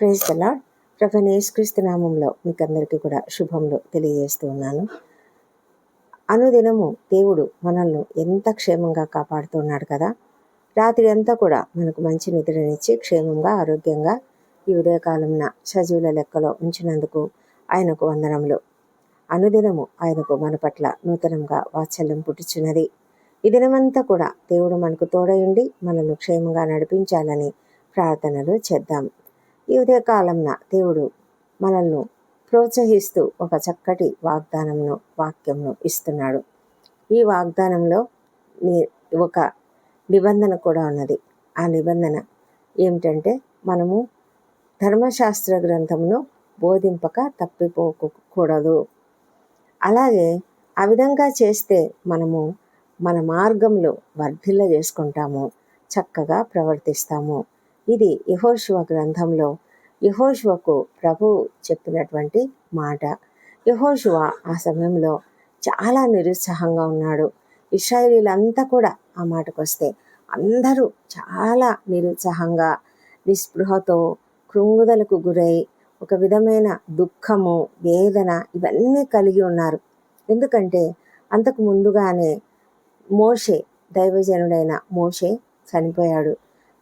Praise దలా ప్రభు యేసుక్రీస్తు నామంలో మీకు అందరికీ కూడా శుభములు తెలియజేస్తూ ఉన్నాను. అనుదినము దేవుడు మనల్ని ఎంత క్షేమంగా కాపాడుతున్నాడు కదా. రాత్రి అంతా కూడా మనకు మంచి నిద్రనిచ్చి క్షేమంగా ఆరోగ్యంగా ఈ ఉదయకాలంన సజీవుల లెక్కలో ఉంచినందుకు ఆయనకు వందనములు. అనుదినము ఆయనకు మన పట్ల నూతనంగా వాత్సల్యం పుట్టుచున్నది ఈ దినమంతా కూడా దేవుడు మనకు తోడయుండి మనల్ని క్షేమంగా నడిపించాలని ప్రార్థనలు చేద్దాం. ఈ ఉదయకాలంన దేవుడు మనల్ని ప్రోత్సహిస్తూ ఒక చక్కటి వాగ్దానంను వాక్యంను ఇస్తున్నాడు. ఈ వాగ్దానంలో ఒక నిబంధన కూడా ఉన్నది. ఆ నిబంధన ఏమిటంటే మనము ధర్మశాస్త్ర గ్రంథమును బోధింపక తప్పిపోకూడదు. అలాగే ఆ విధంగా చేస్తే మనము మన మార్గంలో వర్ధిల్ల చేసుకుంటాము చక్కగా ప్రవర్తిస్తాము. ఇది యహోశివ గ్రంథంలో యహోశువకు ప్రభు చెప్పినటువంటి మాట. యహోశువ ఆ సమయంలో చాలా నిరుత్సాహంగా ఉన్నాడు. ఇస్రాయేలీలంతా కూడా ఆ మాటకు వస్తే అందరూ చాలా నిరుత్సాహంగా నిస్పృహతో కృంగుదలకు గురై ఒక విధమైన దుఃఖము వేదన ఇవన్నీ కలిగి ఉన్నారు. ఎందుకంటే అంతకు ముందుగానే మోషే దైవజనుడైన మోషే చనిపోయాడు.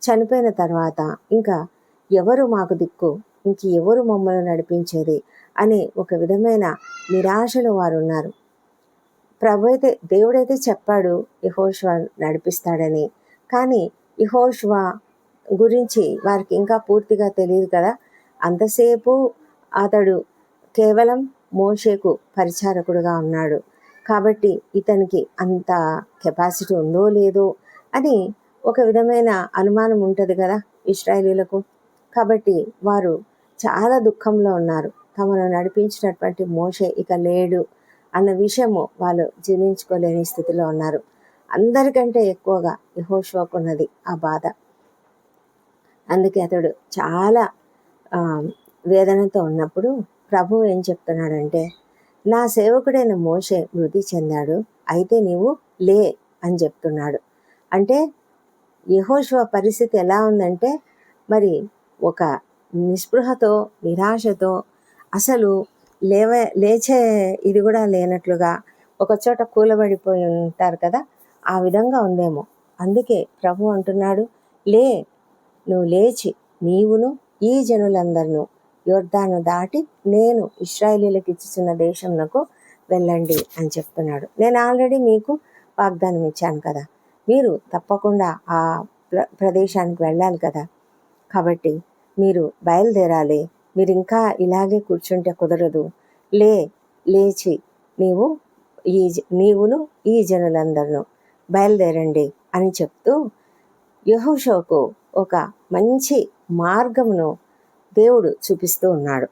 చనిపోయిన తర్వాత ఇంకా ఎవరు మాకు దిక్కు? ఇంక ఎవరు మమ్మల్ని నడిపించేది? అనే ఒక విధమైన నిరాశలో వారు ఉన్నారు ప్రభు అయితే దేవుడైతే చెప్పాడు యహోష్వా నడిపిస్తాడని. కానీ యహోష్వా గురించి వారికి ఇంకా పూర్తిగా తెలియదు కదా? అంతసేపు అతడు కేవలం మోషేకు పరిచారకుడుగా ఉన్నాడు. కాబట్టి ఇతనికి అంత కెపాసిటీ ఉందో లేదో అని ఒక విధమైన అనుమానం ఉంటుంది కదా ఇస్రాయలీలకు? కాబట్టి వారు చాలా దుఃఖంలో ఉన్నారు. తమను నడిపించినటువంటి మోషే ఇక లేడు అన్న విషయము వాళ్ళు జీర్ణించుకోలేని స్థితిలో ఉన్నారు. అందరికంటే ఎక్కువగా యహోషువకున్నది ఆ బాధ. అందుకే అతడు చాలా వేదనతో ఉన్నప్పుడు ప్రభు ఏం చెప్తున్నాడంటే నా సేవకుడైన మోషే మృతి చెందాడు అయితే నీవు లే అని చెప్తున్నాడు. అంటే యహోశివ పరిస్థితి ఎలా ఉందంటే మరి ఒక నిస్పృహతో నిరాశతో అసలు లేవ లేచే ఇది కూడా లేనట్లుగా ఒక చోట కూలబడిపోయి ఉంటారు కదా ఆ విధంగా ఉందేమో. అందుకే ప్రభు అంటున్నాడు లే నువ్వు లేచి నీవును ఈ జనులందరిను యోర్ధాను దాటి నేను ఇస్రాయేలీలకు ఇచ్చుచున్న దేశంనకు వెళ్ళండి అని చెప్తున్నాడు. నేను ఆల్రెడీ మీకు వాగ్దానం ఇచ్చాను కదా. మీరు తప్పకుండా ఆ ప్ర ప్రదేశానికి వెళ్ళాలి కదా. కాబట్టి మీరు బయలుదేరాలి. మీరు ఇంకా ఇలాగే కూర్చుంటే కుదరదు. లే లేచి నీవు ఈ జ- నీవును ఈ జనులందరూ బయలుదేరండి అని చెప్తూ యహోషోకు ఒక మంచి మార్గమును దేవుడు చూపిస్తూ ఉన్నాడు.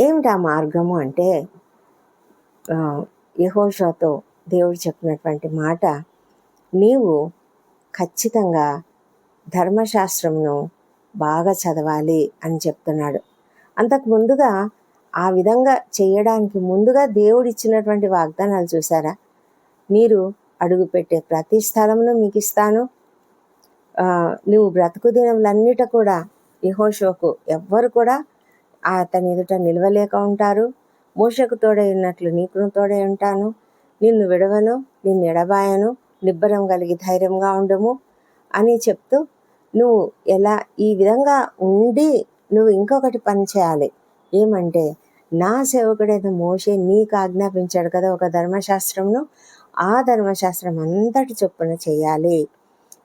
ఏమిటి ఆ మార్గము అంటే యహోషోతో దేవుడు చెప్పినటువంటి మాట నీవు ఖచ్చితంగా ధర్మశాస్త్రంను బాగా చదవాలి అని చెప్తున్నాడు. అంతకు ముందుగా ఆ విధంగా చేయడానికి ముందుగా దేవుడు ఇచ్చినటువంటి వాగ్దానాలు చూసారా మీరు అడుగుపెట్టే ప్రతి స్థలమును మీకు ఇస్తాను నువ్వు బ్రతుకు దినములన్నిట కూడా యహోషోకు ఎవ్వరు కూడా అతని ఎదుట నిలవలేక ఉంటారు. మోషకు తోడై ఉన్నట్లు నీకును తోడై ఉంటాను. నిన్ను విడవను నిన్ను ఎడబాయను నిబ్బరం కలిగి ధైర్యంగా ఉండము అని చెప్తూ నువ్వు ఎలా ఈ విధంగా ఉండి నువ్వు ఇంకొకటి పని చేయాలి? ఏమంటే నా సేవకుడైన మోషే నీకు ఆజ్ఞాపించాడు కదా ఒక ధర్మశాస్త్రంను? ఆ ధర్మశాస్త్రం అంతటి చొప్పున చేయాలి.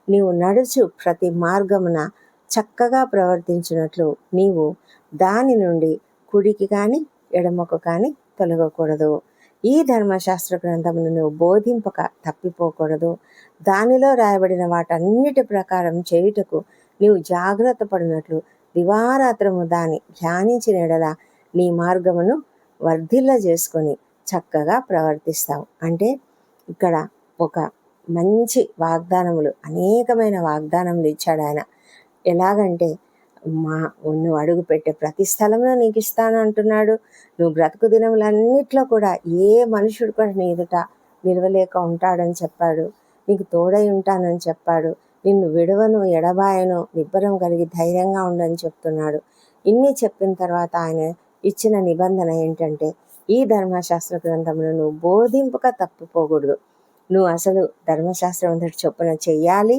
నీవు నడుచు ప్రతి మార్గమున చక్కగా ప్రవర్తించినట్లు నీవు దాని నుండి కుడికి కానీ ఎడమకు కానీ తొలగకూడదు. ఈ ధర్మశాస్త్ర గ్రంథమును నువ్వు బోధింపక తప్పిపోకూడదు. దానిలో రాయబడిన వాటన్నిటి ప్రకారం చేయుటకు నీవు జాగ్రత్త పడినట్లు దివారాత్రము దాన్ని ధ్యానించిన ఎడల నీ మార్గమును వర్ధిల్ల చేసుకొని చక్కగా ప్రవర్తిస్తావు. అంటే ఇక్కడ ఒక మంచి వాగ్దానములు అనేకమైన వాగ్దానములు ఇచ్చాడు ఆయన ఎలాగంటే మా నువ్వు అడుగు పెట్టే ప్రతి స్థలంలో నీకు ఇస్తాను అంటున్నాడు. నువ్వు బ్రతుకు దినములన్నిట్లో కూడా ఏ మనుషుడు కూడా నీ ఎదుట నిలవలేక ఉంటాడని చెప్పాడు. నీకు తోడై ఉంటానని చెప్పాడు. నిన్ను విడవను ఎడబాయను నిబ్బరం కలిగి ధైర్యంగా ఉండని చెప్తున్నాడు. ఇన్ని చెప్పిన తర్వాత ఆయన ఇచ్చిన నిబంధన ఏంటంటే ఈ ధర్మశాస్త్ర గ్రంథంలో నువ్వు బోధింపక తప్పిపోకూడదు. నువ్వు అసలు ధర్మశాస్త్రం అంతటి చొప్పున చెయ్యాలి?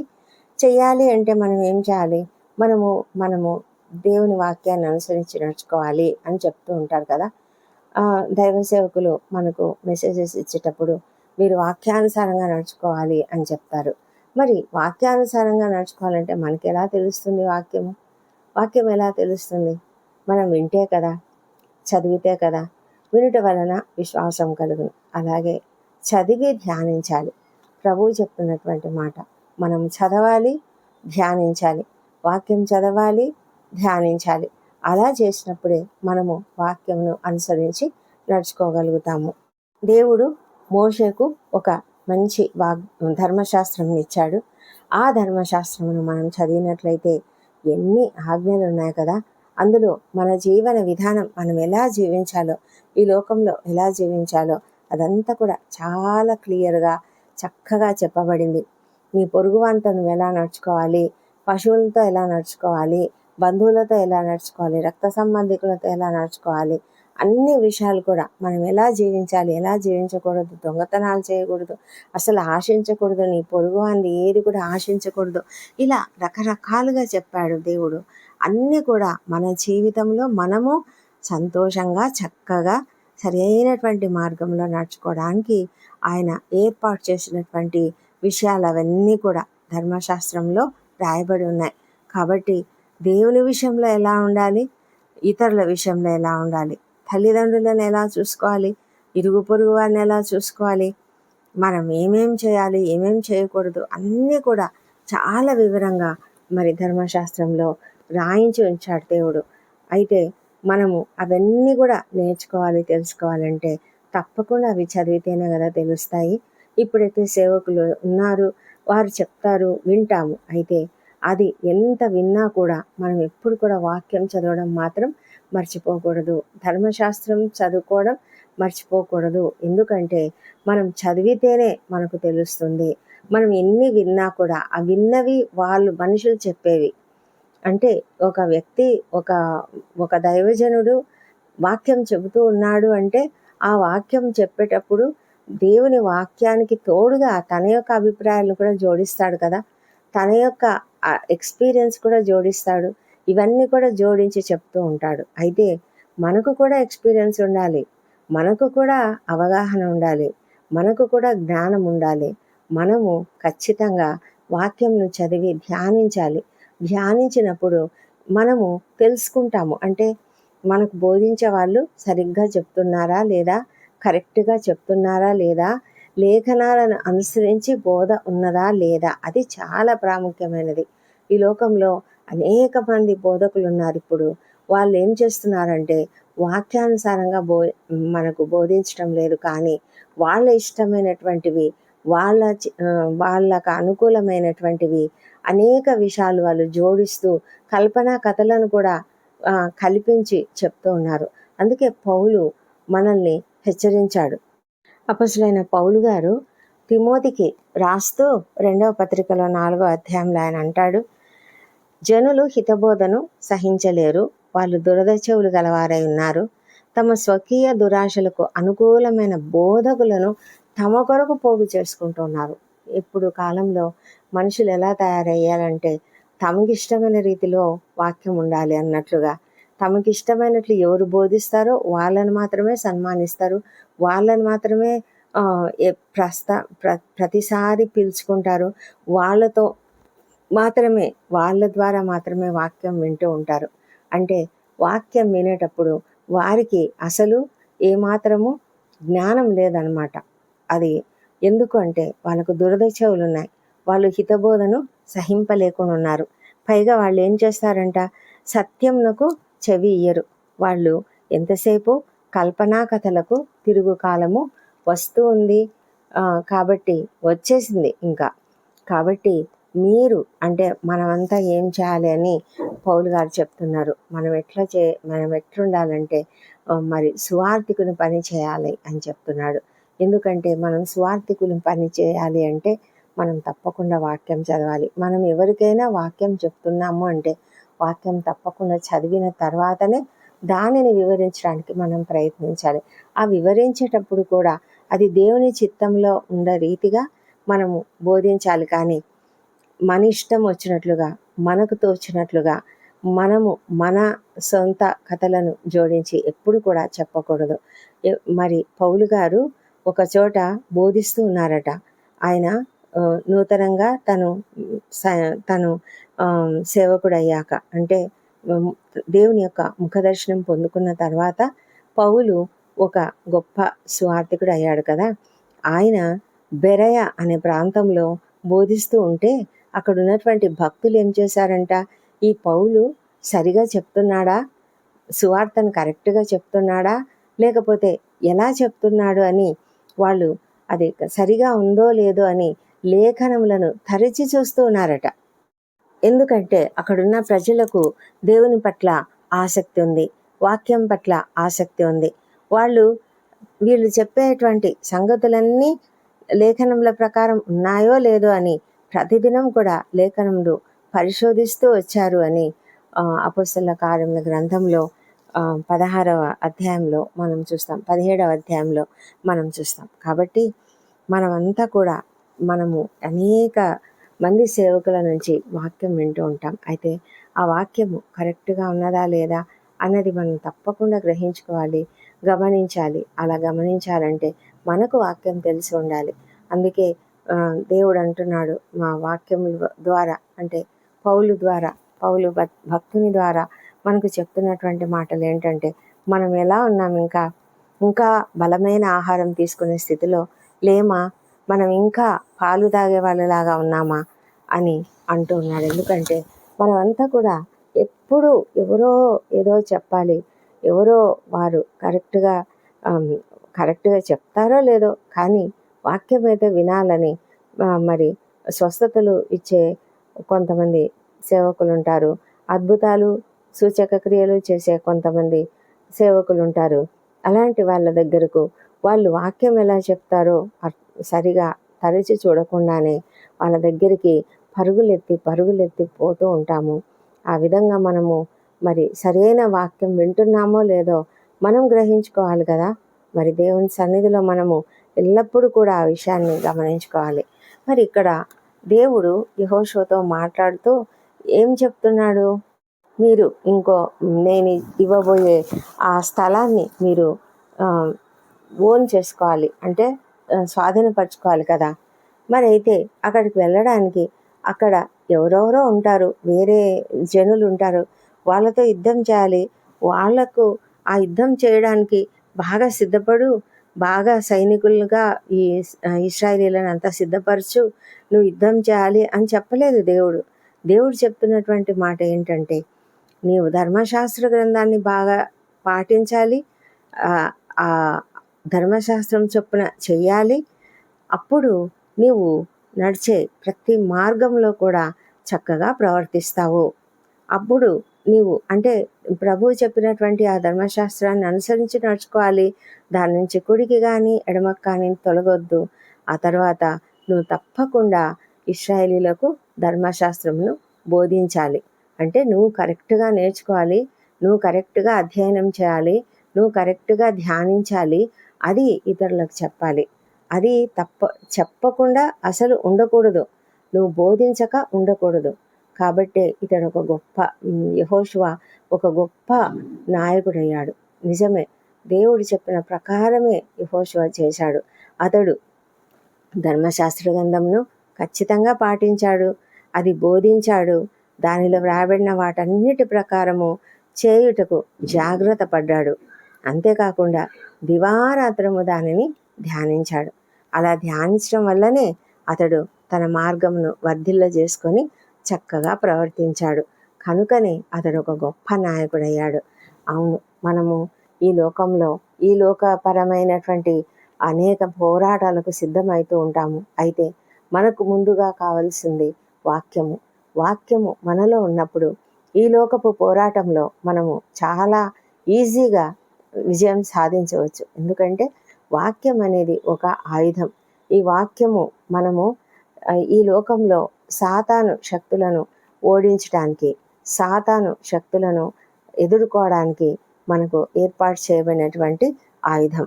చెయ్యాలి అంటే మనం ఏం చేయాలి? మనము మనము దేవుని వాక్యాన్ని అనుసరించి నడుచుకోవాలి అని చెప్తూ ఉంటారు కదా. దైవ సేవకులు మనకు మెసేజెస్ ఇచ్చేటప్పుడు మీరు వాక్యానుసారంగా నడుచుకోవాలి అని చెప్తారు. మరి వాక్యానుసారంగా నడుచుకోవాలంటే మనకి ఎలా తెలుస్తుంది వాక్యము? వాక్యం ఎలా తెలుస్తుంది? మనం వింటే కదా చదివితే కదా వినుట వలన విశ్వాసం కలుగును. అలాగే చదివి ధ్యానించాలి. ప్రభువు చెప్తున్నటువంటి మాట మనం చదవాలి ధ్యానించాలి. వాక్యం చదవాలి ధ్యానించాలి. అలా చేసినప్పుడే మనము వాక్యంను అనుసరించి నడుచుకోగలుగుతాము. దేవుడు మోషకు ఒక మంచి వాగ్ ధర్మశాస్త్రం ఇచ్చాడు. ఆ ధర్మశాస్త్రమును మనం చదివినట్లయితే ఎన్ని ఆజ్ఞలు ఉన్నాయి కదా! అందులో మన జీవన విధానం మనం ఎలా జీవించాలో ఈ లోకంలో ఎలా జీవించాలో అదంతా కూడా చాలా క్లియర్గా చక్కగా చెప్పబడింది. నీ పొరుగువానితో నువ్వు ఎలా నడుచుకోవాలి? పశువులతో ఎలా నడుచుకోవాలి బంధువులతో ఎలా నడుచుకోవాలి రక్త సంబంధికులతో ఎలా నడుచుకోవాలి అన్ని విషయాలు కూడా మనం ఎలా జీవించాలి ఎలా జీవించకూడదు దొంగతనాలు చేయకూడదు అసలు ఆశించకూడదు నీ పొరుగు అంది ఏది కూడా ఆశించకూడదు. ఇలా రకరకాలుగా చెప్పాడు దేవుడు. అన్నీ కూడా మన జీవితంలో మనము సంతోషంగా చక్కగా సరైనటువంటి మార్గంలో నడుచుకోవడానికి ఆయన ఏర్పాటు చేసినటువంటి విషయాలు అవన్నీ కూడా ధర్మశాస్త్రంలో రాయబడి ఉన్నాయి. కాబట్టి దేవుని విషయంలో ఎలా ఉండాలి? ఇతరుల విషయంలో ఎలా ఉండాలి? తల్లిదండ్రులను ఎలా చూసుకోవాలి? ఇరుగు పొరుగు వారిని ఎలా చూసుకోవాలి? మనం ఏమేం చేయాలి? ఏమేం చేయకూడదు? అన్నీ కూడా చాలా వివరంగా మరి ధర్మశాస్త్రంలో రాయించి ఉంచాడు దేవుడు. అయితే మనము అవన్నీ కూడా నేర్చుకోవాలి తెలుసుకోవాలంటే తప్పకుండా అవి చదివితేనే కదా తెలుస్తాయి. ఇప్పుడైతే సేవకులు ఉన్నారు వారు చెప్తారు వింటాము. అయితే అది ఎంత విన్నా కూడా మనం ఎప్పుడు కూడా వాక్యం చదవడం మాత్రం మర్చిపోకూడదు. ధర్మశాస్త్రం చదువుకోవడం మర్చిపోకూడదు. ఎందుకంటే మనం చదివితేనే మనకు తెలుస్తుంది. మనం ఎన్ని విన్నా కూడా ఆ విన్నవి వాళ్ళు మనుషులు చెప్పేవి. అంటే ఒక వ్యక్తి ఒక ఒక దైవజనుడు వాక్యం చెబుతూ ఉన్నాడు అంటే ఆ వాక్యం చెప్పేటప్పుడు దేవుని వాక్యానికి తోడుగా తన యొక్క అభిప్రాయాలను కూడా జోడిస్తాడు కదా. తన యొక్క ఎక్స్పీరియన్స్ కూడా జోడిస్తాడు. ఇవన్నీ కూడా జోడించి చెప్తూ ఉంటాడు. అయితే మనకు కూడా ఎక్స్పీరియన్స్ ఉండాలి. మనకు కూడా అవగాహన ఉండాలి. మనకు కూడా జ్ఞానం ఉండాలి. మనము ఖచ్చితంగా వాక్యంను చదివి ధ్యానించాలి. ధ్యానించినప్పుడు మనము తెలుసుకుంటాము. అంటే మనకు బోధించే వాళ్ళు సరిగ్గా చెప్తున్నారా లేదా? కరెక్ట్గా చెప్తున్నారా లేదా? లేఖనాలను అనుసరించి బోధ ఉన్నదా లేదా? అది చాలా ప్రాముఖ్యమైనది. ఈ లోకంలో అనేక మంది బోధకులు ఉన్నారు ఇప్పుడు. వాళ్ళు ఏం చేస్తున్నారంటే వాక్యానుసారంగా బో మనకు బోధించడం లేదు కానీ వాళ్ళ ఇష్టమైనటువంటివి వాళ్ళ వాళ్ళకు అనుకూలమైనటువంటివి అనేక విషయాలు వాళ్ళు జోడిస్తూ కల్పనా కథలను కూడా కల్పించి చెప్తూ ఉన్నారు. అందుకే పౌలు మనల్ని హెచ్చరించాడు. అపసులైన పౌలు గారు తిమోతికి రాస్తూ రెండవ పత్రికలో నాలుగో అధ్యాయంలో ఆయన అంటాడు జనులు హితబోధను సహించలేరు. వాళ్ళు దురదచెవులు గలవారై ఉన్నారు. తమ స్వకీయ దురాశలకు అనుకూలమైన బోధకులను తమ కొరకు పోగు చేసుకుంటున్నారు. ఇప్పుడు కాలంలో మనుషులు ఎలా తయారయ్యాలంటే తమకిష్టమైన రీతిలో వాక్యం ఉండాలి అన్నట్లుగా. తమకిష్టమైనట్లు ఎవరు బోధిస్తారో వాళ్ళని మాత్రమే సన్మానిస్తారు. వాళ్ళని మాత్రమే ప్రస్తా ప్రస్త ప్ర ప్రతిసారి పిలుచుకుంటారు. వాళ్ళతో మాత్రమే వాళ్ళ ద్వారా మాత్రమే వాక్యం వింటూ ఉంటారు. అంటే వాక్యం వినేటప్పుడు వారికి అసలు ఏమాత్రము జ్ఞానం లేదనమాట. అది ఎందుకు అంటే వాళ్ళకు దురదశవులు ఉన్నాయి వాళ్ళు హితబోధను సహింపలేకుండా ఉన్నారు పైగా వాళ్ళు ఏం చేస్తారంట? సత్యంనకు చెవి ఇయ్యరు. వాళ్ళు ఎంతసేపు కల్పనా కథలకు తిరుగు కాలము వస్తూ ఉంది. కాబట్టి వచ్చేసింది ఇంకా. కాబట్టి మీరు అంటే మనమంతా ఏం చేయాలి అని పౌలు గారు చెప్తున్నారు. మనం ఎట్లా చే మనం ఎట్లుండాలంటే మరి సువార్థికుని పని చేయాలి అని చెప్తున్నాడు. ఎందుకంటే మనం సువార్థికుని పని చేయాలి అంటే మనం తప్పకుండా వాక్యం చదవాలి. మనం ఎవరికైనా వాక్యం చెప్తున్నాము అంటే వాక్యం తప్పకుండా చదివిన తర్వాతనే దానిని వివరించడానికి మనం ప్రయత్నించాలి. ఆ వివరించేటప్పుడు కూడా అది దేవుని చిత్తంలో ఉన్న రీతిగా మనము బోధించాలి కానీ మన ఇష్టం వచ్చినట్లుగా మనకు తోచినట్లుగా మనము మన సొంత కథలను జోడించి ఎప్పుడు కూడా చెప్పకూడదు. మరి పౌలు గారు ఒక చోట బోధిస్తూ ఉన్నారట. ఆయన నూతనంగా తను తను సేవకుడయ్యాక అంటే దేవుని యొక్క ముఖదర్శనం పొందుకున్న తర్వాత పౌలు ఒక గొప్ప సువార్థికుడు అయ్యాడు కదా. ఆయన బెరయ అనే ప్రాంతంలో బోధిస్తూ ఉంటే అక్కడ ఉన్నటువంటి భక్తులు ఏం చేశారంట? ఈ పౌలు సరిగా చెప్తున్నాడా? సువార్తను కరెక్ట్గా చెప్తున్నాడా? లేకపోతే ఎలా చెప్తున్నాడు అని వాళ్ళు అది సరిగా ఉందో లేదో అని లేఖనములను తరచి చూస్తూ ఉన్నారట. ఎందుకంటే అక్కడున్న ప్రజలకు దేవుని పట్ల ఆసక్తి ఉంది. వాక్యం పట్ల ఆసక్తి ఉంది. వాళ్ళు వీళ్ళు చెప్పేటువంటి సంగతులన్నీ లేఖనముల ప్రకారం ఉన్నాయో లేదో అని ప్రతిదినం కూడా లేఖనములు పరిశోధిస్తూ వచ్చారు అని అపోసల కార్యముల గ్రంథంలో పదహారవ అధ్యాయంలో మనం చూస్తాం. పదిహేడవ అధ్యాయంలో మనం చూస్తాం. కాబట్టి మనమంతా కూడా మనము అనేక మంది సేవకుల నుంచి వాక్యం వింటూ ఉంటాం. అయితే ఆ వాక్యము కరెక్ట్గా ఉన్నదా లేదా అన్నది మనం తప్పకుండా గ్రహించుకోవాలి గమనించాలి. అలా గమనించాలంటే మనకు వాక్యం తెలిసి ఉండాలి. అందుకే దేవుడు అంటున్నాడు మా వాక్యం ద్వారా అంటే పౌలు ద్వారా పౌలు భక్- భక్తుని ద్వారా మనకు చెప్తున్నటువంటి మాటలు ఏంటంటే మనం ఎలా ఉన్నాం ఇంకా? ఇంకా బలమైన ఆహారం తీసుకునే స్థితిలో లేమా? మనం ఇంకా పాలు తాగే వాళ్ళలాగా ఉన్నామా? అని అంటూ ఉన్నాడు. ఎందుకంటే మనమంతా కూడా ఎప్పుడు ఎవరో ఏదో చెప్పాలి ఎవరో వారు కరెక్ట్గా కరెక్ట్గా చెప్తారో లేదో కానీ వాక్యం అయితే వినాలని మరి స్వస్థతలు ఇచ్చే కొంతమంది సేవకులు ఉంటారు అద్భుతాలు సూచక క్రియలు చేసే కొంతమంది సేవకులు ఉంటారు అలాంటి వాళ్ళ దగ్గరకు వాళ్ళు వాక్యం ఎలా చెప్తారో సరిగా తరచి చూడకుండానే వాళ్ళ దగ్గరికి పరుగులెత్తి పరుగులెత్తి పోతూ ఉంటాము. ఆ విధంగా మనము మరి సరైన వాక్యం వింటున్నామో లేదో మనం గ్రహించుకోవాలి కదా. మరి దేవుని సన్నిధిలో మనము ఎల్లప్పుడూ కూడా ఆ విషయాన్ని గమనించుకోవాలి. మరి ఇక్కడ దేవుడు యహోషోతో మాట్లాడుతూ ఏం చెప్తున్నాడు? మీరు ఇంకో నేను ఇవ్వబోయే ఆ స్థలాన్ని మీరు ఓన్ చేసుకోవాలి. అంటే స్వాధీనపరచుకోవాలి కదా. మరి అయితే అక్కడికి వెళ్ళడానికి అక్కడ ఎవరెవరో ఉంటారు. వేరే జనులు ఉంటారు. వాళ్ళతో యుద్ధం చేయాలి. వాళ్ళకు ఆ యుద్ధం చేయడానికి బాగా సిద్ధపడు. బాగా సైనికులుగా ఈ ఇస్రాయలీలను అంతా సిద్ధపరచు నువ్వు యుద్ధం చేయాలి అని చెప్పలేదు దేవుడు. దేవుడు చెప్తున్నటువంటి మాట ఏంటంటే నీవు ధర్మశాస్త్ర గ్రంథాన్ని బాగా పాటించాలి ఆ ధర్మశాస్త్రం చొప్పున చెయ్యాలి. అప్పుడు నీవు నడిచే ప్రతి మార్గంలో కూడా చక్కగా ప్రవర్తిస్తావు. అప్పుడు నీవు అంటే ప్రభువు చెప్పినటువంటి ఆ ధర్మశాస్త్రాన్ని అనుసరించి నడుచుకోవాలి. దాని నుంచి కుడికి కానీ ఎడమకు కానీ తొలగొద్దు. ఆ తర్వాత నువ్వు తప్పకుండా ఇస్రాయేలీలకు ధర్మశాస్త్రమును బోధించాలి. అంటే నువ్వు కరెక్ట్గా నేర్చుకోవాలి. నువ్వు కరెక్ట్గా అధ్యయనం చేయాలి. నువ్వు కరెక్ట్గా ధ్యానించాలి. అది ఇతరులకు చెప్పాలి. అది తప్ప చెప్పకుండా అసలు ఉండకూడదు. నువ్వు బోధించక ఉండకూడదు. కాబట్టే ఇతను ఒక గొప్ప యహోష్వా ఒక గొప్ప నాయకుడయ్యాడు. నిజమే దేవుడు చెప్పిన ప్రకారమే యహోష్వా చేశాడు. అతడు ధర్మశాస్త్ర గ్రంథంను ఖచ్చితంగా పాటించాడు అది బోధించాడు దానిలో వ్రాయబడిన వాటన్నిటి ప్రకారము చేయుటకు జాగ్రత్త పడ్డాడు. అంతేకాకుండా దివారాత్రము దానిని ధ్యానించాడు. అలా ధ్యానించడం వల్లనే అతడు తన మార్గమును వర్ధిల్ల చేసుకొని చక్కగా ప్రవర్తించాడు. కనుకనే అతడు ఒక గొప్ప నాయకుడయ్యాడు. అవును మనము ఈ లోకంలో ఈ లోకపరమైనటువంటి అనేక పోరాటాలకు సిద్ధమవుతూ ఉంటాము. అయితే మనకు ముందుగా కావలసింది వాక్యము. వాక్యము మనలో ఉన్నప్పుడు ఈ లోకపు పోరాటంలో మనము చాలా ఈజీగా విజయం సాధించవచ్చు. ఎందుకంటే వాక్యం అనేది ఒక ఆయుధం. ఈ వాక్యము మనము ఈ లోకంలో సాతాను శక్తులను ఓడించడానికి సాతాను శక్తులను ఎదుర్కోవడానికి మనకు ఏర్పాటు చేయబడినటువంటి ఆయుధం.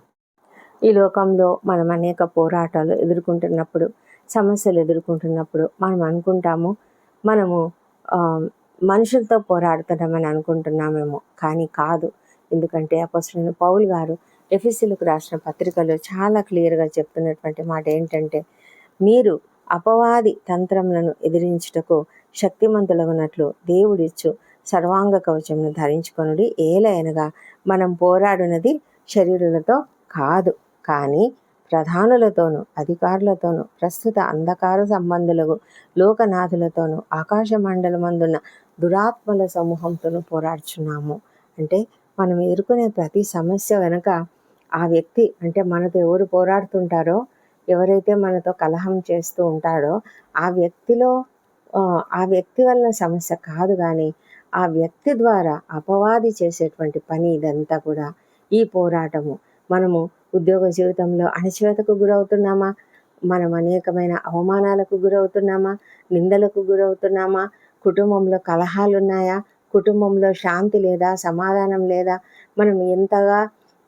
ఈ లోకంలో మనం అనేక పోరాటాలు ఎదుర్కొంటున్నప్పుడు సమస్యలు ఎదుర్కొంటున్నప్పుడు మనం అనుకుంటాము మనము మనుషులతో పోరాడుతున్నామని అనుకుంటున్నామేమో. కానీ కాదు. ఎందుకంటే అపస్తులైన పౌల్ గారు ఎఫ్ఎస్సీలకు రాసిన పత్రికలో చాలా క్లియర్గా చెప్తున్నటువంటి మాట ఏంటంటే మీరు అపవాది తంత్రములను ఎదిరించుటకు శక్తిమంతులగునట్లు దేవుడిచ్చు సర్వాంగ కవచమును ధరించుకొనుడి ఏలైనగా మనం పోరాడునది శరీరులతో కాదు. కానీ ప్రధానులతోనూ అధికారులతోనూ ప్రస్తుత అంధకార సంబంధులకు లోకనాథులతోనూ ఆకాశ మండలమందున్న దురాత్మల సమూహంతోనూ పోరాడుచున్నాము. అంటే మనం ఎదుర్కొనే ప్రతి సమస్య వెనుక ఆ వ్యక్తి అంటే మనతో ఎవరు పోరాడుతుంటారో ఎవరైతే మనతో కలహం చేస్తూ ఉంటాడో ఆ వ్యక్తిలో ఆ, వ్యక్తి వలన సమస్య కాదు కానీ ఆ వ్యక్తి ద్వారా అపవాది చేసేటువంటి పని ఇదంతా కూడా ఈ పోరాటము. మనము ఉద్యోగ జీవితంలో అణచివేతకు గురవుతున్నామా? మనం అనేకమైన అవమానాలకు గురవుతున్నామా? నిందలకు గురవుతున్నామా? కుటుంబంలో కలహాలు ఉన్నాయా కుటుంబంలో శాంతి లేదా? సమాధానం లేదా? మనం ఎంతగా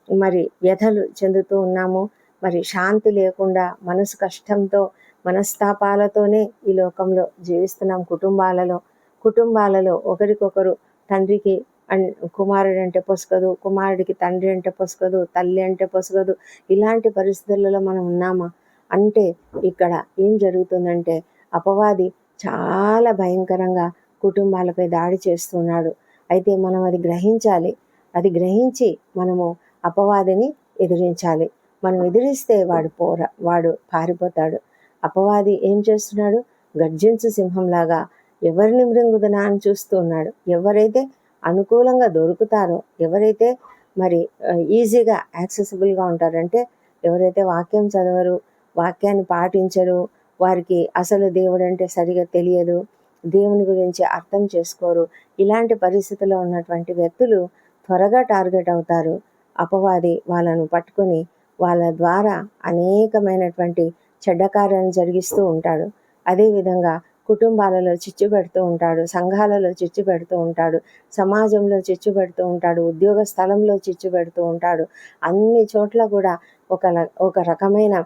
మరి వ్యధలు చెందుతూ ఉన్నాము? మరి శాంతి లేకుండా మనసు కష్టంతో మనస్తాపాలతోనే ఈ లోకంలో జీవిస్తున్నాం కుటుంబాలలో. కుటుంబాలలో ఒకరికొకరు తండ్రికి అన్ కుమారుడు అంటే పొసగదు కుమారుడికి తండ్రి అంటే పొసగదు తల్లి అంటే పొసగదు ఇలాంటి పరిస్థితులలో మనం ఉన్నామా? అంటే ఇక్కడ ఏం జరుగుతుందంటే అపవాది చాలా భయంకరంగా కుటుంబాలపై దాడి చేస్తున్నాడు. అయితే మనం అది గ్రహించాలి. అది గ్రహించి మనము అపవాదిని ఎదిరించాలి. మనం ఎదిరిస్తే వాడు పోరా వాడు పారిపోతాడు. అపవాది ఏం చేస్తున్నాడు? గర్జించు సింహంలాగా ఎవరిని మృంగుదనా అని చూస్తూ ఉన్నాడు. ఎవరైతే అనుకూలంగా దొరుకుతారో ఎవరైతే మరి ఈజీగా యాక్సెసిబుల్గా ఉంటారంటే ఎవరైతే వాక్యం చదవరు వాక్యాన్ని పాటించరు వారికి అసలు దేవుడు అంటే సరిగా తెలియదు దేవుని గురించి అర్థం చేసుకోరు ఇలాంటి పరిస్థితుల్లో ఉన్నటువంటి వ్యక్తులు త్వరగా టార్గెట్ అవుతారు. అపవాది వాళ్ళను పట్టుకొని వాళ్ళ ద్వారా అనేకమైనటువంటి చెడ్డ కార్యాలను జరిగిస్తూ ఉంటాడు. అదేవిధంగా కుటుంబాలలో చిచ్చు పెడుతూ ఉంటాడు సంఘాలలో చిచ్చు పెడుతూ ఉంటాడు సమాజంలో చిచ్చు పెడుతూ ఉంటాడు ఉద్యోగ స్థలంలో చిచ్చు పెడుతూ ఉంటాడు. అన్ని చోట్ల కూడా ఒక ల- ఒక రకమైన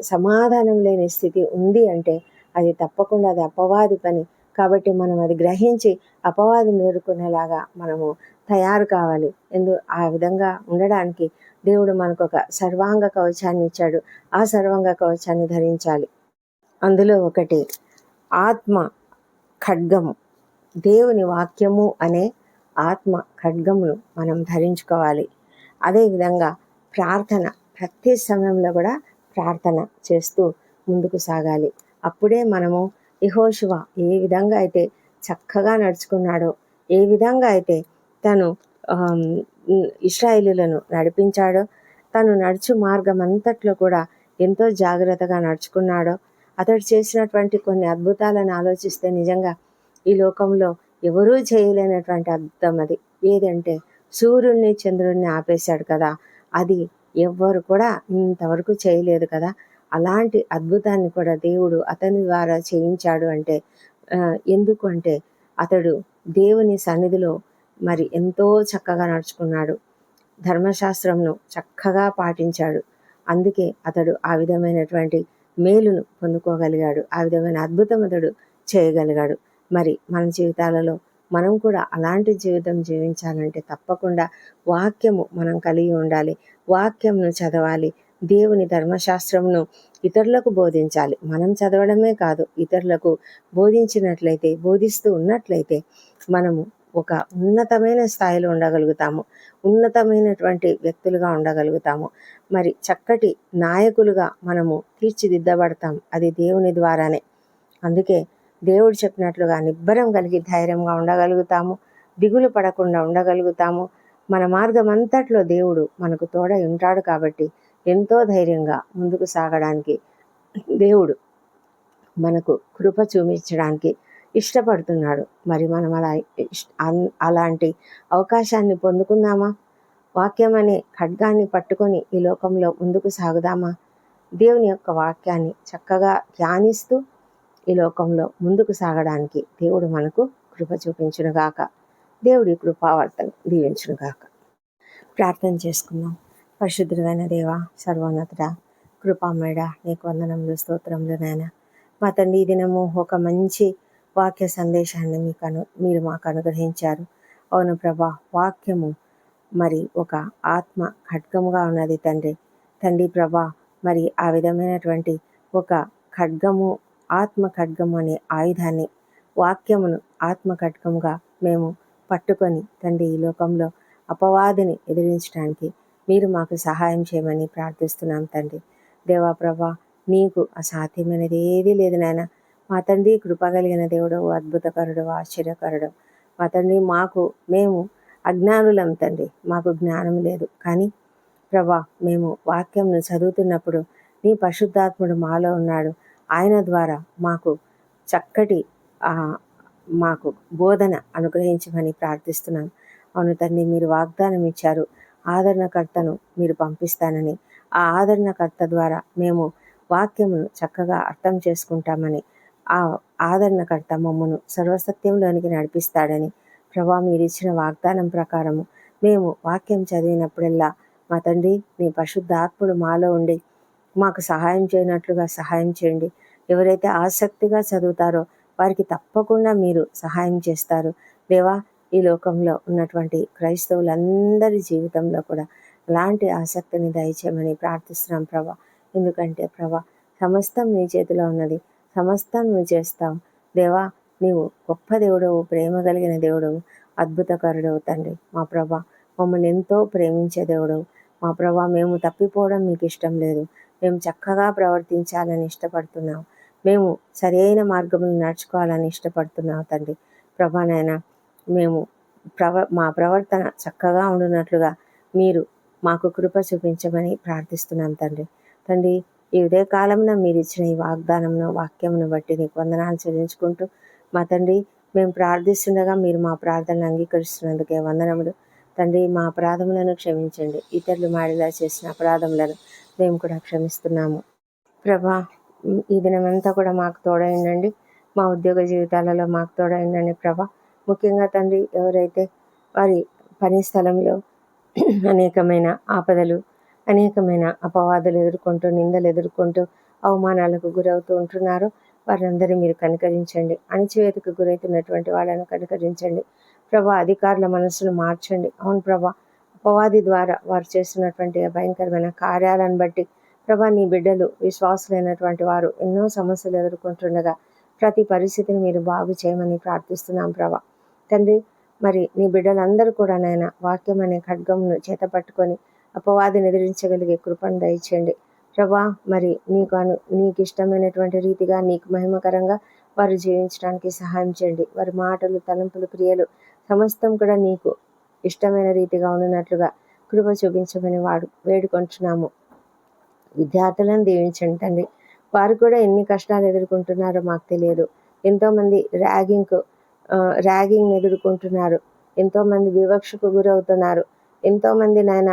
సమాధానం లేని స్థితి ఉంది అంటే అది తప్పకుండా అది అపవాది పని. కాబట్టి మనం అది గ్రహించి అపవాదిని ఎదుర్కొనేలాగా మనము తయారు కావాలి. ఎందు ఆ విధంగా ఉండడానికి దేవుడు మనకు ఒక సర్వాంగ కవచాన్ని ఇచ్చాడు ఆ సర్వాంగ కవచాన్ని ధరించాలి. అందులో ఒకటి ఆత్మ ఖడ్గము. దేవుని వాక్యము అనే ఆత్మ ఖడ్గమును మనం ధరించుకోవాలి. అదేవిధంగా ప్రార్థన ప్రతి సమయంలో కూడా ప్రార్థన చేస్తూ ముందుకు సాగాలి. అప్పుడే మనము యహోశివ ఏ విధంగా అయితే చక్కగా నడుచుకున్నాడో ఏ విధంగా అయితే తను ఇస్రాయిలులను నడిపించాడో తను నడుచు మార్గం అంతట్లో కూడా ఎంతో జాగ్రత్తగా నడుచుకున్నాడో అతడు చేసినటువంటి కొన్ని అద్భుతాలను ఆలోచిస్తే నిజంగా ఈ లోకంలో ఎవరూ చేయలేనటువంటి అద్భుతం అది. ఏదంటే సూర్యుడిని చంద్రుడిని ఆపేశాడు కదా అది ఎవ్వరు కూడా ఇంతవరకు చేయలేదు కదా. అలాంటి అద్భుతాన్ని కూడా దేవుడు అతని ద్వారా చేయించాడు అంటే ఎందుకు అంటే అతడు దేవుని సన్నిధిలో మరి ఎంతో చక్కగా నడుచుకున్నాడు. ధర్మశాస్త్రంను చక్కగా పాటించాడు. అందుకే అతడు ఆ విధమైనటువంటి మేలును పొందుకోగలిగాడు. ఆ విధమైన అద్భుతం అతడు చేయగలిగాడు. మరి మన జీవితాలలో మనం కూడా అలాంటి జీవితం జీవించాలంటే తప్పకుండా వాక్యము మనం కలిగి ఉండాలి. వాక్యంను చదవాలి. దేవుని ధర్మశాస్త్రమును ఇతరులకు బోధించాలి. మనం చదవడమే కాదు ఇతరులకు బోధించినట్లయితే బోధిస్తూ ఉన్నట్లయితే మనము ఒక ఉన్నతమైన స్థాయిలో ఉండగలుగుతాము. ఉన్నతమైనటువంటి వ్యక్తులుగా ఉండగలుగుతాము. మరి చక్కటి నాయకులుగా మనము తీర్చిదిద్దబడతాం. అది దేవుని ద్వారానే. అందుకే దేవుడు చెప్పినట్లుగా నిబ్బరం కలిగి ధైర్యంగా ఉండగలుగుతాము. దిగులు పడకుండా ఉండగలుగుతాము. మన మార్గం అంతట్లో దేవుడు మనకు తోడై ఉంటాడు కాబట్టి ఎంతో ధైర్యంగా ముందుకు సాగడానికి దేవుడు మనకు కృప చూపించడానికి ఇష్టపడుతున్నాడు. మరి మనం అలా ఇష్- అన్- అలాంటి అవకాశాన్ని పొందుకుందామా? వాక్యం అనే ఖడ్గాన్ని పట్టుకొని ఈ లోకంలో ముందుకు సాగుదామా? దేవుని యొక్క వాక్యాన్ని చక్కగా ధ్యానిస్తూ ఈ లోకంలో ముందుకు సాగడానికి దేవుడు మనకు కృప చూపించునుగాక దేవుడి కృపావర్తను దీవించునుగాక ప్రార్థన చేసుకుందాం. పరిశుద్ధుడైన దేవ సర్వోన్నతుడ కృపామేడ నీకు వందనములు స్తోత్రములు నాయన. మా తండ్రి దినము ఒక మంచి వాక్య సందేశాన్ని మీకు అను మీరు మాకు అనుగ్రహించారు. అవును ప్రభా వాక్యము మరి ఒక ఆత్మ ఖడ్గముగా ఉన్నది తండ్రి. తండ్రి ప్రభా మరి ఆ విధమైనటువంటి ఒక ఖడ్గము ఆత్మ ఖడ్గము అనే ఆయుధాన్ని వాక్యమును ఆత్మ ఖడ్గముగా మేము పట్టుకొని తండ్రి ఈ లోకంలో అపవాదిని ఎదిరించడానికి మీరు మాకు సహాయం చేయమని ప్రార్థిస్తున్నాం తండ్రి. దేవా ప్రభా నీకు అసాధ్యమైనది ఏదీ లేదు నాయన. మా తండ్రి కృప కలిగిన దేవుడు అద్భుతకరుడు ఆశ్చర్యకరుడు. మా తండ్రి మాకు మేము అజ్ఞానులం తండ్రి. మాకు జ్ఞానం లేదు. కానీ ప్రభా మేము వాక్యంను చదువుతున్నప్పుడు నీ పరిశుద్ధాత్ముడు మాలో ఉన్నాడు. ఆయన ద్వారా మాకు చక్కటి మాకు బోధన అనుగ్రహించమని ప్రార్థిస్తున్నాం. అవును తండ్రి మీరు వాగ్దానం ఇచ్చారు. ఆదరణకర్తను మీరు పంపిస్తానని. ఆ ఆదరణకర్త ద్వారా మేము వాక్యమును చక్కగా అర్థం చేసుకుంటామని ఆ ఆదరణకర్త మమ్మను సర్వసత్యంలోనికి నడిపిస్తాడని ప్రభా మీరు ఇచ్చిన వాగ్దానం ప్రకారము మేము వాక్యం చదివినప్పుడల్లా మా తండ్రి మీ పరిశుద్ధాత్ముడు మాలో ఉండి మాకు సహాయం చేయనట్లుగా సహాయం చేయండి. ఎవరైతే ఆసక్తిగా చదువుతారో వారికి తప్పకుండా మీరు సహాయం చేస్తారు. దేవా ఈ లోకంలో ఉన్నటువంటి క్రైస్తవులందరి జీవితంలో కూడా అలాంటి ఆసక్తిని దయచేయమని ప్రార్థిస్తున్నాం ప్రభా. ఎందుకంటే ప్రభా సమస్తం మీ చేతిలో ఉన్నది. సమస్తం నువ్వు చేస్తావు. దేవా నీవు గొప్ప దేవుడవు ప్రేమ కలిగిన దేవుడవు అద్భుతకరుడవు తండ్రి. మా ప్రభా మమ్మల్ని ఎంతో ప్రేమించే దేవుడవు. మా ప్రభా మేము తప్పిపోవడం మీకు ఇష్టం లేదు. మేము చక్కగా ప్రవర్తించాలని ఇష్టపడుతున్నాం మేము సరైన మార్గంలో నడుచుకోవాలని ఇష్టపడుతున్నావు తండ్రి. ప్రభానైనా మేము ప్రవ మా ప్రవర్తన చక్కగా ఉండునట్లుగా మీరు మాకు కృప చూపించమని ప్రార్థిస్తున్నాం తండ్రి. తండ్రి ఈ కాలంలో మీరు ఇచ్చిన ఈ వాగ్దానంను వాక్యమును బట్టి నీకు వందనాలు చెల్లించుకుంటూ మా తండ్రి మేము ప్రార్థిస్తుండగా మీరు మా ప్రార్థనలు అంగీకరిస్తున్నందుకే వందనములు. తండ్రి మా అపరాధములను క్షమించండి. ఇతరులు మాడిలా చేసిన అపరాధములను మేము కూడా క్షమిస్తున్నాము. ప్రభా ఈ దినమంతా కూడా మాకు తోడైందండి మా ఉద్యోగ జీవితాలలో మాకు తోడైందండి ప్రభా. ముఖ్యంగా తండ్రి ఎవరైతే వారి పని స్థలంలో అనేకమైన ఆపదలు అనేకమైన అపవాదులు ఎదుర్కొంటూ నిందలు ఎదుర్కొంటూ అవమానాలకు గురవుతూ ఉంటున్నారో. వారందరూ మీరు కనికరించండి. అణచివేతకు గురవుతున్నటువంటి వాళ్ళను కనికరించండి. ప్రభా అధికారుల మనసును మార్చండి. అవును ప్రభా అపవాది ద్వారా వారు చేస్తున్నటువంటి భయంకరమైన కార్యాలను బట్టి ప్రభా నీ బిడ్డలు విశ్వాసులైనటువంటి వారు ఎన్నో సమస్యలు ఎదుర్కొంటుండగా ప్రతి పరిస్థితిని మీరు బాగు చేయమని ప్రార్థిస్తున్నాం ప్రభా. తండ్రి మరి నీ బిడ్డలందరూ కూడా నాయన వాక్యం అనే ఖడ్గంను చేత పట్టుకొని అపవాదిని ఎదిరించగలిగే కృపను దయచేయండి. ప్రభా మరి నీకు అను నీకు ఇష్టమైనటువంటి రీతిగా నీకు మహిమకరంగా వారు జీవించడానికి సహాయం చేయండి. వారి మాటలు తలంపులు క్రియలు సమస్తం కూడా నీకు ఇష్టమైన రీతిగా ఉన్నట్లుగా కృప చూపించమని వాడు వేడుకుంటున్నాము. విద్యార్థులను దీవించండి తండ్రి. వారు కూడా ఎన్ని కష్టాలు ఎదుర్కొంటున్నారో మాకు తెలియదు. ఎంతోమంది ర్యాగింగ్ ర్యాగింగ్ ఎదుర్కొంటున్నారు. ఎంతోమంది వివక్షకు గురవుతున్నారు. ఎంతోమంది నాయన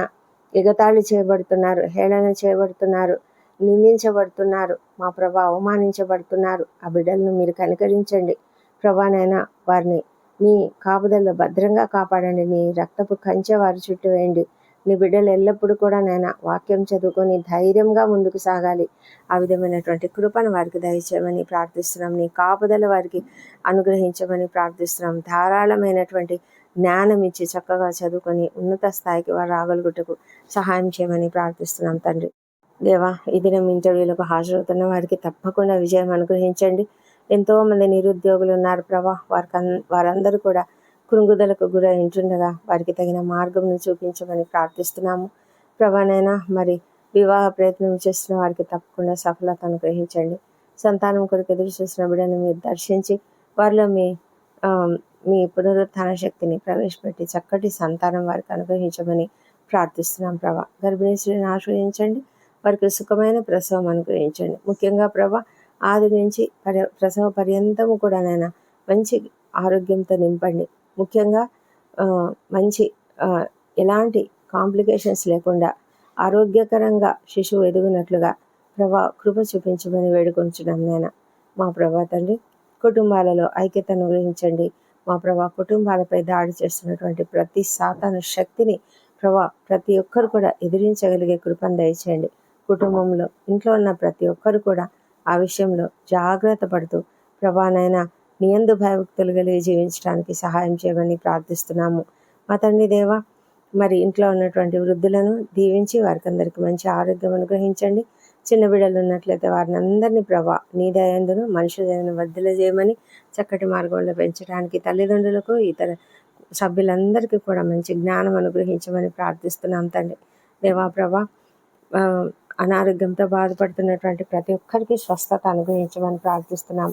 ఎగతాళి చేయబడుతున్నారు హేళన చేయబడుతున్నారు నిందించబడుతున్నారు మా ప్రభా అవమానించబడుతున్నారు. ఆ బిడ్డలను మీరు కనికరించండి. ప్రభానైనా వారిని మీ కాపుదల్లో భద్రంగా కాపాడండి. నీ రక్తపు కంచె వారి చుట్టూ వేయండి. నీ బిడ్డలు ఎల్లప్పుడూ కూడా నేను వాక్యం చదువుకొని ధైర్యంగా ముందుకు సాగాలి. ఆ విధమైనటువంటి కృపను వారికి దయచేయమని ప్రార్థిస్తున్నాం. నీ కాపుదల వారికి అనుగ్రహించమని ప్రార్థిస్తున్నాం. ధారాళమైనటువంటి జ్ఞానం ఇచ్చి చక్కగా చదువుకొని ఉన్నత స్థాయికి వారు రాగలుగుటకు సహాయం చేయమని ప్రార్థిస్తున్నాం తండ్రి. దేవా ఈ దినం ఇంటర్వ్యూలకు హాజరవుతున్న వారికి తప్పకుండా విజయం అనుగ్రహించండి. ఎంతోమంది నిరుద్యోగులు ఉన్నారు ప్రభా. వారికి వారందరూ కూడా కృంగుదలకు గురై ఉంటుండగా వారికి తగిన మార్గంను చూపించమని ప్రార్థిస్తున్నాము. ప్రభానైనా మరి వివాహ ప్రయత్నం చేస్తున్న వారికి తప్పకుండా సఫలత అనుగ్రహించండి. సంతానం కొరకు ఎదురు చూసిన బిడ్డను మీరు దర్శించి వారిలో మీ మీ పునరుత్థాన శక్తిని ప్రవేశపెట్టి చక్కటి సంతానం వారికి అనుగ్రహించమని ప్రార్థిస్తున్నాం ప్రభా. గర్భిణీ స్త్రీని ఆశ్రయించండి. వారికి సుఖమైన ప్రసవం అనుగ్రహించండి. ముఖ్యంగా ప్రభా ఆది నుంచి ప్రసవ పర్యంతము కూడా నైనా మంచి ఆరోగ్యంతో నింపండి. ముఖ్యంగా మంచి ఎలాంటి కాంప్లికేషన్స్ లేకుండా ఆరోగ్యకరంగా శిశువు ఎదుగునట్లుగా ప్రభా కృప చూపించమని వేడుకొంచున్నాం నేను మా ప్రభా తండ్రి కుటుంబాలలో ఐక్యతను గ్రహించండి. మా ప్రభా కుటుంబాలపై దాడి చేస్తున్నటువంటి ప్రతి సాతాను శక్తిని ప్రభా ప్రతి ఒక్కరు కూడా ఎదిరించగలిగే కృపను దయచేయండి. కుటుంబంలో ఇంట్లో ఉన్న ప్రతి ఒక్కరు కూడా ఆ విషయంలో జాగ్రత్త పడుతూ ప్రభానైనా నియందు భయభక్తులు కలిగి జీవించడానికి సహాయం చేయమని ప్రార్థిస్తున్నాము. మా తండ్రి దేవ మరి ఇంట్లో ఉన్నటువంటి వృద్ధులను దీవించి వారికి అందరికీ మంచి ఆరోగ్యం అనుగ్రహించండి. చిన్న బిడ్డలు ఉన్నట్లయితే వారిని అందరినీ ప్రభా నీ దయందును మనుషులను చేయమని చక్కటి మార్గంలో పెంచడానికి తల్లిదండ్రులకు ఇతర సభ్యులందరికీ కూడా మంచి జ్ఞానం అనుగ్రహించమని ప్రార్థిస్తున్నాం తండ్రి. దేవా ప్రభా అనారోగ్యంతో బాధపడుతున్నటువంటి ప్రతి ఒక్కరికి స్వస్థత అనుగ్రహించమని ప్రార్థిస్తున్నాం.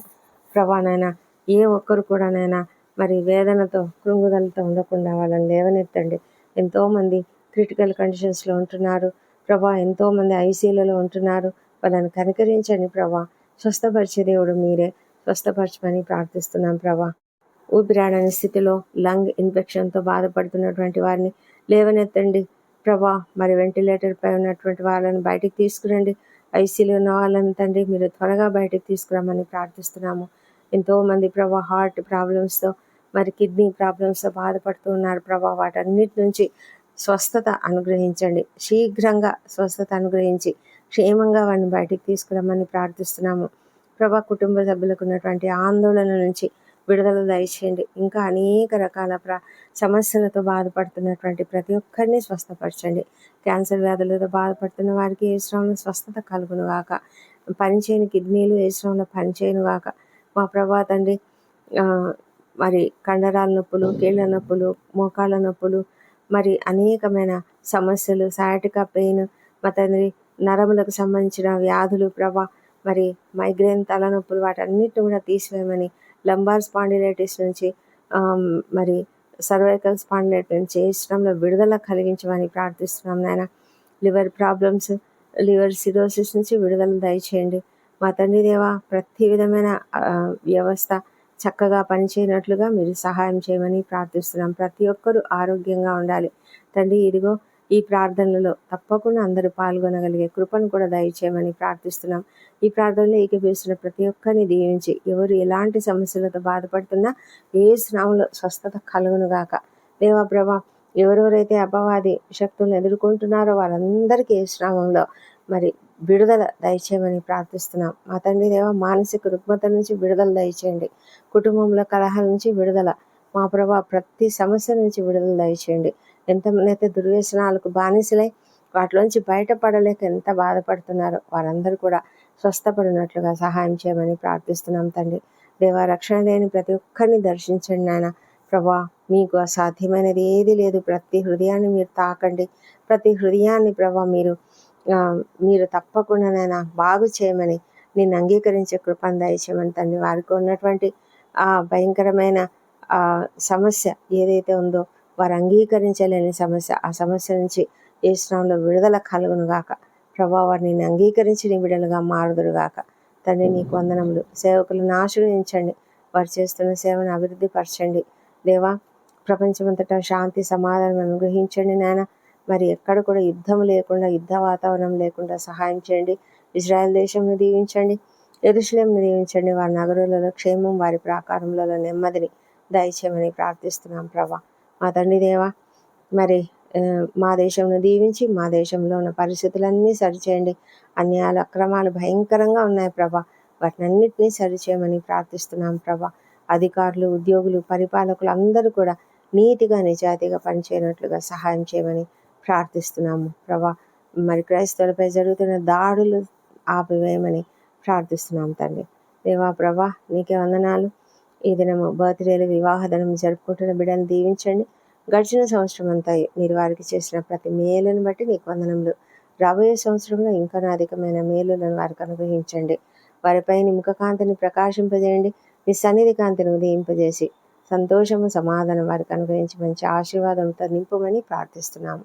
ప్రభానైనా ఏ ఒక్కరు కూడానైనా మరి వేదనతో కృంగుదలతో ఉండకుండా వాళ్ళని లేవనెత్తండి. ఎంతోమంది క్రిటికల్ కండిషన్స్లో ఉంటున్నారు. ప్రభా ఎంతోమంది ఐసీలలో ఉంటున్నారు. వాళ్ళని కనికరించండి ప్రభా. స్వస్థపరిచే దేవుడు మీరే. స్వస్థపరచమని ప్రార్థిస్తున్నాం ప్రభా. ఊపిరాడని స్థితిలో లంగ్ ఇన్ఫెక్షన్తో బాధపడుతున్నటువంటి వారిని లేవనెత్తండి ప్రభా. మరి వెంటిలేటర్పై ఉన్నటువంటి వాళ్ళని బయటికి తీసుకురండి. ఐసీలో ఉన్న వాళ్ళని తండ్రి మీరు త్వరగా బయటకు తీసుకురామని ప్రార్థిస్తున్నాము. ఎంతోమంది ప్రభా హార్ట్ ప్రాబ్లమ్స్తో మరి కిడ్నీ ప్రాబ్లమ్స్తో బాధపడుతూ ఉన్నారు ప్రభా. వాటన్నిటి నుంచి స్వస్థత అనుగ్రహించండి. శీఘ్రంగా స్వస్థత అనుగ్రహించి క్షేమంగా వాడిని బయటికి తీసుకురమ్మని ప్రార్థిస్తున్నాము. ప్రభా కుటుంబ సభ్యులకు ఉన్నటువంటి ఆందోళన నుంచి విడుదల దయచేయండి. ఇంకా అనేక రకాల ప్ర సమస్యలతో బాధపడుతున్నటువంటి ప్రతి ఒక్కరిని స్వస్థపరచండి. క్యాన్సర్ వ్యాధులతో బాధపడుతున్న వారికి ఏ శ్రమంలో స్వస్థత కలుగును గాక. పనిచేయని కిడ్నీలు ఏ శ్రమంలో పనిచేయను గాక. మా ప్రభా తండ్రి మరి కండరాల నొప్పులు కీళ్ళ నొప్పులు మోకాళ్ళ నొప్పులు మరి అనేకమైన సమస్యలు సయాటికా పెయిన్ మా తండ్రి నరములకు సంబంధించిన వ్యాధులు ప్రభా మరి మైగ్రేన్ తలనొప్పులు వాటన్నిటిని కూడా తీసివేయమని లంబార్ స్పాండిలైటిస్ నుంచి మరి సర్వైకల్ స్పాండిలైట్ నుంచి ఇష్టంలో విడుదల కలిగించమని ప్రార్థిస్తున్నాం నాయన. లివర్ ప్రాబ్లమ్స్ లివర్ సిరోసిస్ నుంచి విడుదల దయచేయండి. మా తండ్రి దేవ ప్రతి విధమైన వ్యవస్థ చక్కగా పనిచేయనట్లుగా మీరు సహాయం చేయమని ప్రార్థిస్తున్నాం. ప్రతి ఒక్కరూ ఆరోగ్యంగా ఉండాలి. తండ్రి ఇదిగో ఈ ప్రార్థనలో తప్పకుండా అందరూ పాల్గొనగలిగే కృపను కూడా దయచేయమని ప్రార్థిస్తున్నాం. ఈ ప్రార్థనలో ఏకీపిస్తున్న ప్రతి ఒక్కరిని దీవించి ఎవరు ఎలాంటి సమస్యలతో బాధపడుతున్నా ఏ స్నామంలో స్వస్థత కలుగునుగాక దేవా ప్రభా ఎవరెవరైతే అపవాది శక్తులను ఎదుర్కొంటున్నారో వారందరికీ ఏ స్నామంలో మరి విడుదల దయచేయమని ప్రార్థిస్తున్నాం. మా తండ్రి దేవ మానసిక రుగ్మత నుంచి విడుదల దయచేయండి. కుటుంబంలో కలహాల నుంచి విడుదల. మా ప్రభా ప్రతి సమస్య నుంచి విడుదల దయచేయండి. ఎంతమంది అయితే దుర్వ్యసనాలకు బానిసలై వాటిలోంచి బయటపడలేక ఎంత బాధపడుతున్నారో వారందరూ కూడా స్వస్థపడినట్లుగా సహాయం చేయమని ప్రార్థిస్తున్నాం తండ్రి. దేవ రక్షణ లేని ప్రతి ఒక్కరిని దర్శించండి నాయన. ప్రభా మీకు అసాధ్యమైనది ఏది లేదు. ప్రతి హృదయాన్ని మీరు తాకండి. ప్రతి హృదయాన్ని ప్రభా మీరు మీరు తప్పకుండా నైనా బాగు చేయమని నేను అంగీకరించే కృపను దయచేయమని తండ్రి. వారికి ఉన్నటువంటి ఆ భయంకరమైన సమస్య ఏదైతే ఉందో వారు అంగీకరించలేని సమస్య ఆ సమస్య నుంచి ఏ స్థానంలో విడుదల కలుగును గాక. ప్రభా వారిని అంగీకరించి నిబిడలుగా మారుదురుగాక తండ్రి నీకు వందనములు. సేవకులను ఆశ్రయించండి వారు చేస్తున్న సేవను అభివృద్ధి పరచండి దేవా ప్రపంచమంతటా శాంతి సమాధానం అనుగ్రహించండి నాయన. మరి ఎక్కడ కూడా యుద్ధం లేకుండా యుద్ధ వాతావరణం లేకుండా సహాయం చేయండి. ఇజ్రాయెల్ దేశంను దీవించండి ఎరుశలేంను దీవించండి. వారి నగరులలో క్షేమం వారి ప్రాకారంలో నెమ్మదిని దయచేయమని ప్రార్థిస్తున్నాం ప్రభా. మా తండ్రి దేవా మరి మా దేశంను దీవించి మా దేశంలో ఉన్న పరిస్థితులన్నీ సరిచేయండి. అన్యాయాలు అక్రమాలు భయంకరంగా ఉన్నాయి ప్రభా. వాటినన్నిటినీ సరిచేయమని ప్రార్థిస్తున్నాం ప్రభా. అధికారులు ఉద్యోగులు పరిపాలకులు అందరూ కూడా నీతిగా నిజాయితీగా పనిచేయనట్లుగా సహాయం చేయమని ప్రార్థిస్తున్నాము. ప్రభా మరి క్రైస్తవులపై జరుగుతున్న దాడులు ఆపివేయమని ప్రార్థిస్తున్నాం తండ్రి. దేవా ప్రభా నీకే వందనాలు. ఈ దినము బర్త్డేలు వివాహదనం జరుపుకుంటున్న బిడ్డను దీవించండి. గడిచిన సంవత్సరం అంతా మీరు వారికి చేసిన ప్రతి మేలును బట్టి నీకు వందనములు. రాబోయే సంవత్సరంలో ఇంకా అధికమైన మేలులను వారికి అనుగ్రహించండి. వారిపై నీ ముఖకాంతిని ప్రకాశింపజేయండి. మీ సన్నిధి కాంతిని ఉదయింపజేసి సంతోషము సమాధానం వారికి అనుగ్రహించి మంచి ఆశీర్వాదంతో నింపమని ప్రార్థిస్తున్నాము.